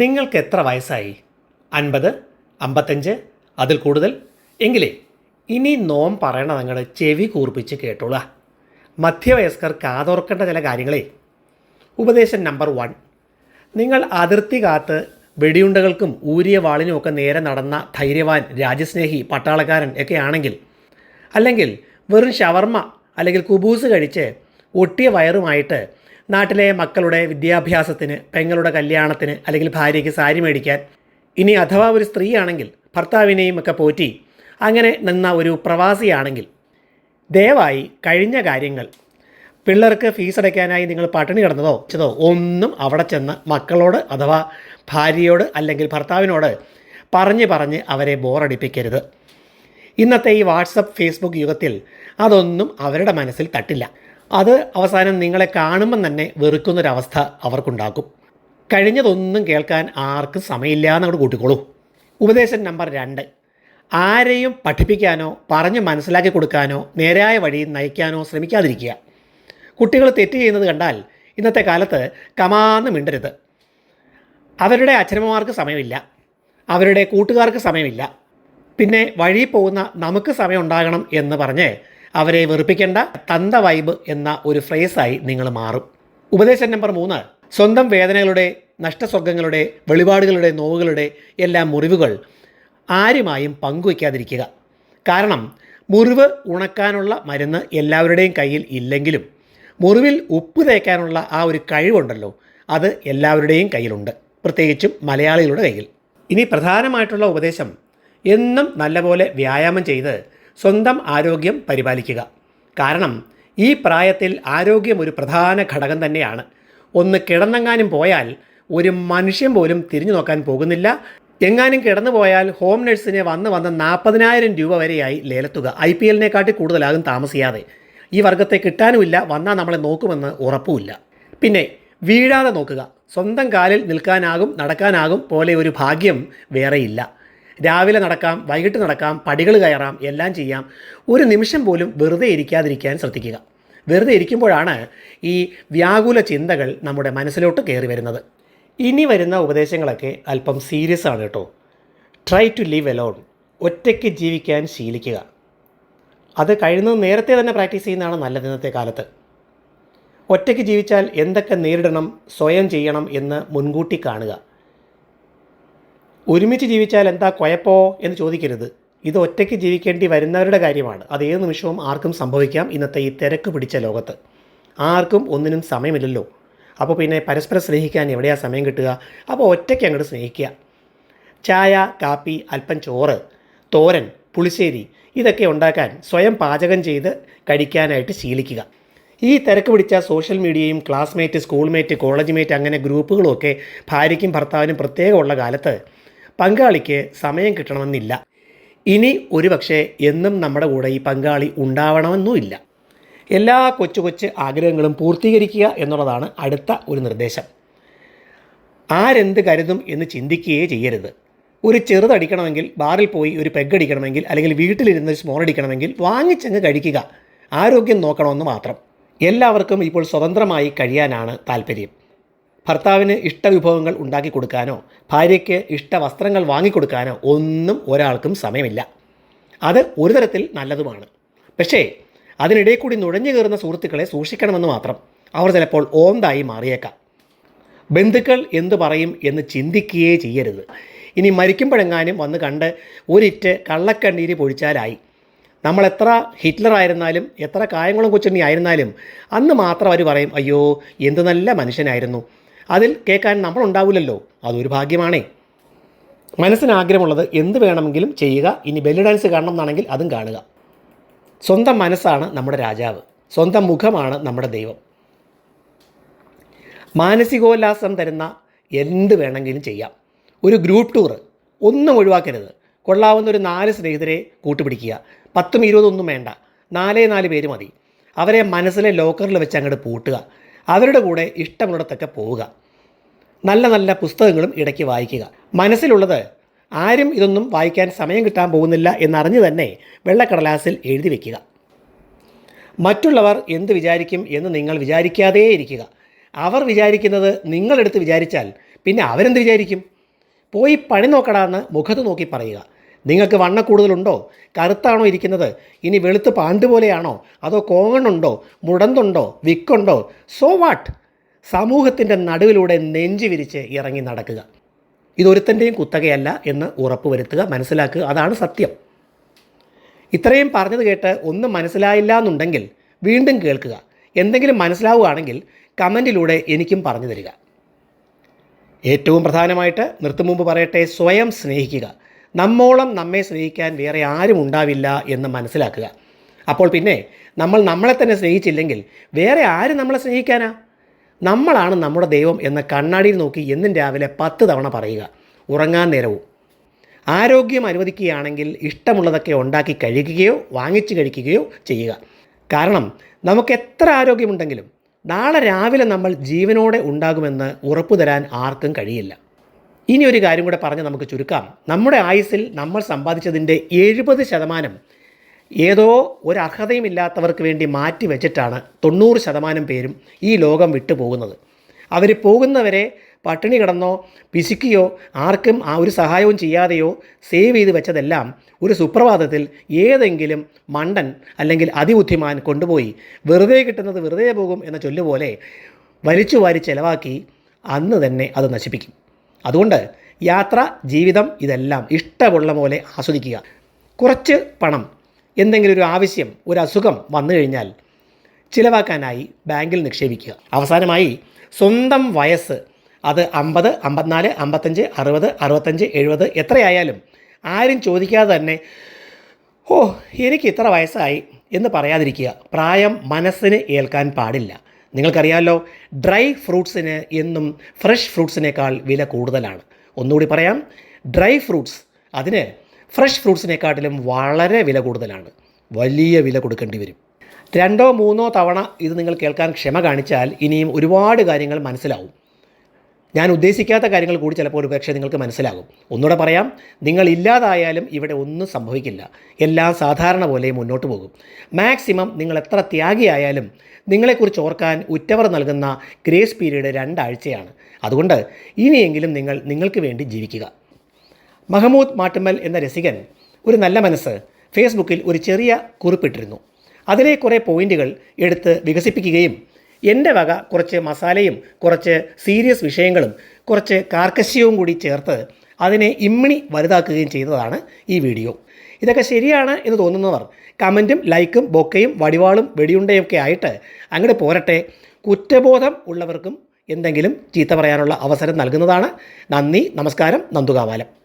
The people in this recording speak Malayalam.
നിങ്ങൾക്ക് എത്ര വയസ്സായി? അൻപത് അമ്പത്തഞ്ച് അതിൽ കൂടുതൽ? എങ്കിലേ ഇനി നോം പറയണ നിങ്ങൾ ചെവി കൂർപ്പിച്ച് കേട്ടോളാ. മധ്യവയസ്കർ കാതോർക്കേണ്ട ചില കാര്യങ്ങളെ. ഉപദേശം നമ്പർ വൺ. നിങ്ങൾ അതിർത്തി കാത്ത് വെടിയുണ്ടകൾക്കും ഊരിയ വാളിനുമൊക്കെ നേരെ നടന്ന ധൈര്യവാൻ രാജ്യസ്നേഹി പട്ടാളക്കാരൻ ഒക്കെ ആണെങ്കിൽ അല്ലെങ്കിൽ വെറും ഷവർമ്മ അല്ലെങ്കിൽ കുബൂസ് കഴിച്ച് ഒട്ടിയ വയറുമായിട്ട് നാട്ടിലെ മക്കളുടെ വിദ്യാഭ്യാസത്തിന് പെങ്ങളുടെ കല്യാണത്തിന് അല്ലെങ്കിൽ ഭാര്യയ്ക്ക് സാരി മേടിക്കാൻ ഇനി അഥവാ ഒരു സ്ത്രീയാണെങ്കിൽ ഭർത്താവിനെയും ഒക്കെ പോറ്റി അങ്ങനെ നിന്ന ഒരു പ്രവാസിയാണെങ്കിൽ ദയവായി കഴിഞ്ഞ കാര്യങ്ങൾ. പിള്ളേർക്ക് ഫീസ് അടയ്ക്കാനായി നിങ്ങൾ പട്ടിണി കിടന്നതോ ചതോ ഒന്നും അവിടെ ചെന്ന് മക്കളോട് അഥവാ ഭാര്യയോട് അല്ലെങ്കിൽ ഭർത്താവിനോട് പറഞ്ഞ് പറഞ്ഞ് അവരെ ബോറടിപ്പിക്കരുത്. ഇന്നത്തെ ഈ വാട്സപ്പ് ഫേസ്ബുക്ക് യുഗത്തിൽ അതൊന്നും അവരുടെ മനസ്സിൽ തട്ടില്ല. അത് അവസാനം നിങ്ങളെ കാണുമ്പം തന്നെ വെറുക്കുന്നൊരവസ്ഥ അവർക്കുണ്ടാക്കും. കഴിഞ്ഞതൊന്നും കേൾക്കാൻ ആർക്കും സമയമില്ല എന്നങ്ങോട്ട് കൂട്ടിക്കോളൂ. ഉപദേശം നമ്പർ രണ്ട്. ആരെയും പഠിപ്പിക്കാനോ പറഞ്ഞ് മനസ്സിലാക്കി കൊടുക്കാനോ നേരായ വഴി നയിക്കാനോ ശ്രമിക്കാതിരിക്കുക. കുട്ടികൾ തെറ്റ് ചെയ്യുന്നത് കണ്ടാൽ ഇന്നത്തെ കാലത്ത് കമാന്ന് മിണ്ടരുത്. അവരുടെ അച്ഛനമ്മമാർക്ക് സമയമില്ല. അവരുടെ കൂട്ടുകാർക്ക് സമയമില്ല. പിന്നെ വഴി പോകുന്ന നമുക്ക് സമയം ഉണ്ടാകണം എന്ന് പറഞ്ഞ് അവരെ വെറുപ്പിക്കേണ്ട തന്ത വൈബ് എന്ന ഒരു ഫ്രേസായി നിങ്ങൾ മാറും. ഉപദേശം നമ്പർ മൂന്ന് സ്വന്തം വേദനകളുടെ നഷ്ടസ്വർഗങ്ങളുടെ വെളിപാടുകളുടെ നോവുകളുടെ എല്ലാ മുറിവുകൾ ആരുമായും പങ്കുവയ്ക്കാതിരിക്കുക. കാരണം മുറിവ് ഉണക്കാനുള്ള മരുന്ന് എല്ലാവരുടെയും കയ്യിൽ ഇല്ലെങ്കിലും മുറിവിൽ ഉപ്പ് തേക്കാനുള്ള ആ ഒരു കഴിവുണ്ടല്ലോ അത് എല്ലാവരുടെയും കയ്യിലുണ്ട് പ്രത്യേകിച്ചും മലയാളികളുടെ കയ്യിൽ. ഇനി പ്രധാനമായിട്ടുള്ള ഉപദേശം എന്നും നല്ലപോലെ വ്യായാമം ചെയ്ത് സ്വന്തം ആരോഗ്യം പരിപാലിക്കുക. കാരണം ഈ പ്രായത്തിൽ ആരോഗ്യം ഒരു പ്രധാന ഘടകം തന്നെയാണ്. ഒന്ന് കിടന്നെങ്ങാനും പോയാൽ ഒരു മനുഷ്യൻ പോലും തിരിഞ്ഞു നോക്കാൻ പോകുന്നില്ല. എങ്ങാനും കിടന്നു പോയാൽ ഹോം നഴ്സിനെ വന്ന് വന്ന് നാൽപ്പതിനായിരം രൂപ വരെയായി ലേലത്തുക. ഐ പി എല്ലിനെക്കാട്ടി കൂടുതലാകും താമസിയാതെ. ഈ വർഗത്തെ കിട്ടാനുമില്ല വന്നാൽ നമ്മളെ നോക്കുമെന്ന് ഉറപ്പുമില്ല. പിന്നെ വീഴാതെ നോക്കുക. സ്വന്തം കാലിൽ നിൽക്കാനാകും നടക്കാനാകും പോലെ ഒരു ഭാഗ്യം വേറെയില്ല. രാവിലെ നടക്കാം വൈകിട്ട് നടക്കാം പടികൾ കയറാം എല്ലാം ചെയ്യാം. ഒരു നിമിഷം പോലും വെറുതെ ഇരിക്കാതിരിക്കാൻ ശ്രദ്ധിക്കുക. വെറുതെ ഇരിക്കുമ്പോഴാണ് ഈ വ്യാകുല ചിന്തകൾ നമ്മുടെ മനസ്സിലോട്ട് കയറി വരുന്നത്. ഇനി വരുന്ന ഉപദേശങ്ങളൊക്കെ അല്പം സീരിയസ് ആണ് കേട്ടോ. ട്രൈ ടു ലിവ് എലോൺ ഒറ്റയ്ക്ക് ജീവിക്കാൻ ശീലിക്കുക. അത് കഴിയുന്നത് നേരത്തെ തന്നെ പ്രാക്ടീസ് ചെയ്യുന്നതാണ് നല്ലത് ഇന്നത്തെ കാലത്ത്. ഒറ്റയ്ക്ക് ജീവിച്ചാൽ എന്തൊക്കെ നേരിടണം സ്വയം ചെയ്യണം എന്ന് മുൻകൂട്ടി കാണുക. ഒരുമിച്ച് ജീവിച്ചാൽ എന്താ കുഴപ്പോ എന്ന് ചോദിക്കരുത്. ഇത് ഒറ്റയ്ക്ക് ജീവിക്കേണ്ടി വരുന്നവരുടെ കാര്യമാണ്. അത് ഏത് നിമിഷവും ആർക്കും സംഭവിക്കാം. ഇന്നത്തെ ഈ തിരക്ക് പിടിച്ച ലോകത്ത്. ആർക്കും ഒന്നിനും സമയമില്ലല്ലോ. അപ്പോൾ പിന്നെ പരസ്പരം സ്നേഹിക്കാൻ എവിടെയാണ് സമയം കിട്ടുക? അപ്പോൾ ഒറ്റയ്ക്ക് അങ്ങോട്ട് സ്നേഹിക്കുക. ചായ കാപ്പി അല്പം ചോറ് തോരൻ പുളിശ്ശേരി ഇതൊക്കെ ഉണ്ടാക്കാൻ സ്വയം പാചകം ചെയ്ത് കഴിക്കാനായിട്ട് ശീലിക്കുക. ഈ തിരക്ക് പിടിച്ച സോഷ്യൽ മീഡിയയും ക്ലാസ്മേറ്റ് സ്കൂൾമേറ്റ് കോളേജ് മേറ്റ് അങ്ങനെ ഗ്രൂപ്പുകളും ഒക്കെ ഭാര്യയ്ക്കും ഭർത്താവിനും പ്രത്യേകമുള്ള കാലത്ത് പങ്കാളിക്ക് സമയം കിട്ടണമെന്നില്ല. ഇനി ഒരുപക്ഷെ എന്നും നമ്മുടെ കൂടെ ഈ പങ്കാളി ഉണ്ടാവണമെന്നുമില്ല. എല്ലാ കൊച്ചു കൊച്ചു ആഗ്രഹങ്ങളും പൂർത്തീകരിക്കുക എന്നുള്ളതാണ് അടുത്ത ഒരു നിർദ്ദേശം. ആരെന്ത് കരുതും എന്ന് ചിന്തിക്കുകയേ ചെയ്യരുത്. ഒരു ചെറുതടിക്കണമെങ്കിൽ ബാറിൽ പോയി ഒരു പെഗ് അടിക്കണമെങ്കിൽ അല്ലെങ്കിൽ വീട്ടിലിരുന്ന് സ്മോൾ അടിക്കണമെങ്കിൽ വാങ്ങിച്ചങ്ങ് കഴിക്കുക. ആരോഗ്യം നോക്കണമെന്ന് മാത്രം. എല്ലാവർക്കും ഇപ്പോൾ സ്വതന്ത്രമായി കഴിയാനാണ് താല്പര്യം. ഭർത്താവിന് ഇഷ്ടവിഭവങ്ങൾ ഉണ്ടാക്കി കൊടുക്കാനോ ഭാര്യയ്ക്ക് ഇഷ്ട വസ്ത്രങ്ങൾ വാങ്ങിക്കൊടുക്കാനോ ഒന്നും ഒരാൾക്കും സമയമില്ല. അത് ഒരു തരത്തിൽ നല്ലതുമാണ്. പക്ഷേ അതിനിടയിൽ കൂടി നുഴഞ്ഞു കയറുന്ന സുഹൃത്തുക്കളെ സൂക്ഷിക്കണമെന്ന് മാത്രം അവർ ചിലപ്പോൾ ഓന്തായി മാറിയേക്കാം. ബന്ധുക്കൾ എന്തു പറയും എന്ന് ചിന്തിക്കുകയേ ചെയ്യരുത്. ഇനി മരിക്കുമ്പോഴെങ്ങാനും വന്ന് കണ്ട് ഒരിറ്റ് കള്ളക്കണ്ണീര് പൊഴിച്ചാലായി. നമ്മൾ എത്ര ഹിറ്റ്ലർ ആയിരുന്നാലും എത്ര കായംകുളം കൊച്ചുണ്ണി ആയിരുന്നാലും അന്ന് മാത്രം അവർ പറയും അയ്യോ എന്ത് നല്ല മനുഷ്യനായിരുന്നു. അതിൽ കേൾക്കാൻ നമ്മളുണ്ടാവില്ലല്ലോ അതൊരു ഭാഗ്യമാണേ. മനസ്സിന് ആഗ്രഹമുള്ളത് എന്ത് വേണമെങ്കിലും ചെയ്യുക. ഇനി ബെല്ലി ഡാൻസ് കാണണം എന്നാണെങ്കിൽ അതും കാണുക. സ്വന്തം മനസ്സാണ് നമ്മുടെ രാജാവ്. സ്വന്തം മുഖമാണ് നമ്മുടെ ദൈവം. മാനസികോല്ലാസം തരുന്ന എന്ത് വേണമെങ്കിലും ചെയ്യാം. ഒരു ഗ്രൂപ്പ് ടൂർ ഒന്നും ഒഴിവാക്കരുത്. കൊള്ളാവുന്ന ഒരു നാല് സ്നേഹിതരെ കൂട്ടുപിടിക്കുക. പത്തും ഇരുപതൊന്നും വേണ്ട. നാലേ നാല് പേര് മതി. അവരെ മനസ്സിലെ ലോക്കറിൽ വെച്ച് അങ്ങോട്ട് പൂട്ടുക. അവരുടെ കൂടെ ഇഷ്ടമുള്ളിടത്തൊക്കെ പോവുക. നല്ല നല്ല പുസ്തകങ്ങളും ഇടയ്ക്ക് വായിക്കുക. മനസ്സിലുള്ളത് ആരും ഇതൊന്നും വായിക്കാൻ സമയം കിട്ടാൻ പോകുന്നില്ല എന്നറിഞ്ഞു തന്നെ വെള്ളക്കടലാസിൽ എഴുതി വയ്ക്കുക മറ്റുള്ളവർ എന്ത് വിചാരിക്കും എന്ന് നിങ്ങൾ വിചാരിക്കാതേ ഇരിക്കുക. അവർ വിചാരിക്കുന്നത് നിങ്ങളെടുത്ത് വിചാരിച്ചാൽ പിന്നെ അവരെന്ത് വിചാരിക്കും? പോയി പണി നോക്കടാന്ന് മുഖത്ത് നോക്കി പറയുക. നിങ്ങൾക്ക് വണ്ണ കൂടുതലുണ്ടോ? കറുത്താണോ ഇരിക്കുന്നത്? ഇനി വെളുത്ത് പാണ്ട് പോലെയാണോ? അതോ കോങ്ങണുണ്ടോ മുടന്തുണ്ടോ? വിക്കുണ്ടോ? സോ വാട്ട് സമൂഹത്തിന്റെ നടുവിലൂടെ നെഞ്ചി വിരിച്ച് ഇറങ്ങി നടക്കുക. ഇതൊരുത്തന്റെയും കുത്തകയല്ല എന്ന് ഉറപ്പുവരുത്തുക മനസ്സിലാക്കുക. അതാണ് സത്യം. ഇത്രയും പറഞ്ഞത് കേട്ട് ഒന്നും മനസ്സിലായില്ല എന്നുണ്ടെങ്കിൽ വീണ്ടും കേൾക്കുക. എന്തെങ്കിലും മനസ്സിലാവുകയാണെങ്കിൽ കമന്റിലൂടെ എനിക്കും പറഞ്ഞു തരിക. ഏറ്റവും പ്രധാനമായിട്ട് നിർത്തും മുമ്പ് പറയട്ടെ സ്വയം സ്നേഹിക്കുക. നമ്മോളം നമ്മെ സ്നേഹിക്കാൻ വേറെ ആരും ഉണ്ടാവില്ല എന്ന് മനസ്സിലാക്കുക. അപ്പോൾ പിന്നെ നമ്മൾ നമ്മളെ തന്നെ സ്നേഹിച്ചില്ലെങ്കിൽ വേറെ ആര് നമ്മളെ സ്നേഹിക്കാനാ? നമ്മളാണ് നമ്മുടെ ദൈവം എന്ന കണ്ണാടിയിൽ നോക്കി എന്നും രാവിലെ പത്ത് തവണ പറയുക. ഉറങ്ങാൻ നേരവും. ആരോഗ്യം അനുവദിക്കുകയാണെങ്കിൽ ഇഷ്ടമുള്ളതൊക്കെ ഉണ്ടാക്കി കഴിക്കുകയോ വാങ്ങിച്ച് കഴിക്കുകയോ ചെയ്യുക. കാരണം നമുക്ക് എത്ര ആരോഗ്യമുണ്ടെങ്കിലും നാളെ രാവിലെ നമ്മൾ ജീവനോടെ ഉണ്ടാകുമെന്ന് ഉറപ്പു തരാൻ ആർക്കും കഴിയില്ല. ഇനി ഒരു കാര്യം കൂടെ പറഞ്ഞ് നമുക്ക് ചുരുക്കാം. നമ്മുടെ ആയുസ്സിൽ നമ്മൾ സമ്പാദിച്ചതിന്റെ എഴുപത് ശതമാനം ഏതോ ഒരു അർഹതയുമില്ലാത്തവർക്ക് വേണ്ടി മാറ്റി വെച്ചിട്ടാണ് തൊണ്ണൂറ് ശതമാനം പേരും ഈ ലോകം വിട്ടു പോകുന്നത്. അവർ പോകുന്നവരെ പട്ടിണി കിടന്നോ പിശുക്കിയോ ആർക്കും ആ ഒരു സഹായവും ചെയ്യാതെയോ സേവ് ചെയ്ത് വെച്ചതെല്ലാം ഒരു സുപ്രഭാതത്തിൽ ഏതെങ്കിലും മണ്ടൻ അല്ലെങ്കിൽ അതിബുദ്ധിമാൻ കൊണ്ടുപോയി വെറുതെ കിട്ടുന്നത് വെറുതെ പോകും എന്ന ചൊല്ലുപോലെ വലിച്ചു വാരി ചെലവാക്കി അന്ന് തന്നെ അത് നശിപ്പിക്കും. അതുകൊണ്ട് യാത്ര ജീവിതം ഇതെല്ലാം ഇഷ്ടമുള്ള പോലെ ആസ്വദിക്കുക. കുറച്ച് പണം എന്തെങ്കിലും ഒരു ആവശ്യം ഒരു അസുഖം വന്നു കഴിഞ്ഞാൽ ചിലവാക്കാനായി ബാങ്കിൽ നിക്ഷേപിക്കുക. അവസാനമായി സ്വന്തം വയസ്സ് അത് അമ്പത് അമ്പത്തിനാല് അമ്പത്തഞ്ച് അറുപത് അറുപത്തഞ്ച് എഴുപത് എത്രയായാലും ആരും ചോദിക്കാതെ തന്നെ ഓ എനിക്ക് ഇത്ര വയസ്സായി എന്ന് പറയാതിരിക്കുക. പ്രായം മനസ്സിന് ഏൽക്കാൻ പാടില്ല. നിങ്ങൾക്കറിയാമല്ലോ ഡ്രൈ ഫ്രൂട്ട്സിന് എന്നും ഫ്രഷ് ഫ്രൂട്ട്സിനേക്കാൾ വില കൂടുതലാണ്. ഒന്നുകൂടി പറയാം ഡ്രൈ ഫ്രൂട്ട്സ് അതിന് ഫ്രഷ് ഫ്രൂട്ട്സിനെക്കാട്ടിലും വളരെ വില കൂടുതലാണ്. വലിയ വില കൊടുക്കേണ്ടി വരും. രണ്ടോ മൂന്നോ തവണ ഇത് നിങ്ങൾ കേൾക്കാൻ ക്ഷമ കാണിച്ചാൽ ഇനിയും ഒരുപാട് കാര്യങ്ങൾ മനസ്സിലാവും. ഞാൻ ഉദ്ദേശിക്കാത്ത കാര്യങ്ങൾ കൂടി ചിലപ്പോൾ ഒരു പക്ഷേ നിങ്ങൾക്ക് മനസ്സിലാകും. ഒന്നുകൂടെ പറയാം നിങ്ങൾ ഇല്ലാതായാലും ഇവിടെ ഒന്നും സംഭവിക്കില്ല. എല്ലാം സാധാരണ പോലെ മുന്നോട്ട് പോകും. മാക്സിമം നിങ്ങൾ എത്ര ത്യാഗിയായാലും നിങ്ങളെക്കുറിച്ച് ഓർക്കാൻ ഉറ്റവർ നൽകുന്ന ഗ്രേസ് പീരീഡ് രണ്ടാഴ്ചയാണ്. അതുകൊണ്ട് ഇനിയെങ്കിലും നിങ്ങൾ നിങ്ങൾക്ക് വേണ്ടി ജീവിക്കുക. മഹമ്മൂദ് മാട്ടുമ്മൽ എന്ന രസികൻ ഒരു നല്ല മനസ്സ് ഫേസ്ബുക്കിൽ ഒരു ചെറിയ കുറിപ്പിട്ടിരുന്നു. അതിലെ കുറേ പോയിന്റുകൾ എടുത്ത് വികസിപ്പിക്കുകയും എന്റെ വക കുറച്ച് മസാലയും കുറച്ച് സീരിയസ് വിഷയങ്ങളും കുറച്ച് കാർക്കശ്യവും കൂടി ചേർത്ത് അതിനെ ഇമ്മിണി വലുതാക്കുകയും ചെയ്തതാണ് ഈ വീഡിയോ. ഇതൊക്കെ ശരിയാണ് എന്ന് തോന്നുന്നവർ കമന്റും ലൈക്കും ബൊക്കയും വടിവാളും വെടിയുണ്ടയും ഒക്കെ ആയിട്ട് അങ്ങോട്ട് പോരട്ടെ. കുറ്റബോധം ഉള്ളവർക്കും എന്തെങ്കിലും ചീത്ത പറയാനുള്ള അവസരം നൽകുന്നതാണ്. നന്ദി നമസ്കാരം നന്ദുകാവാലം.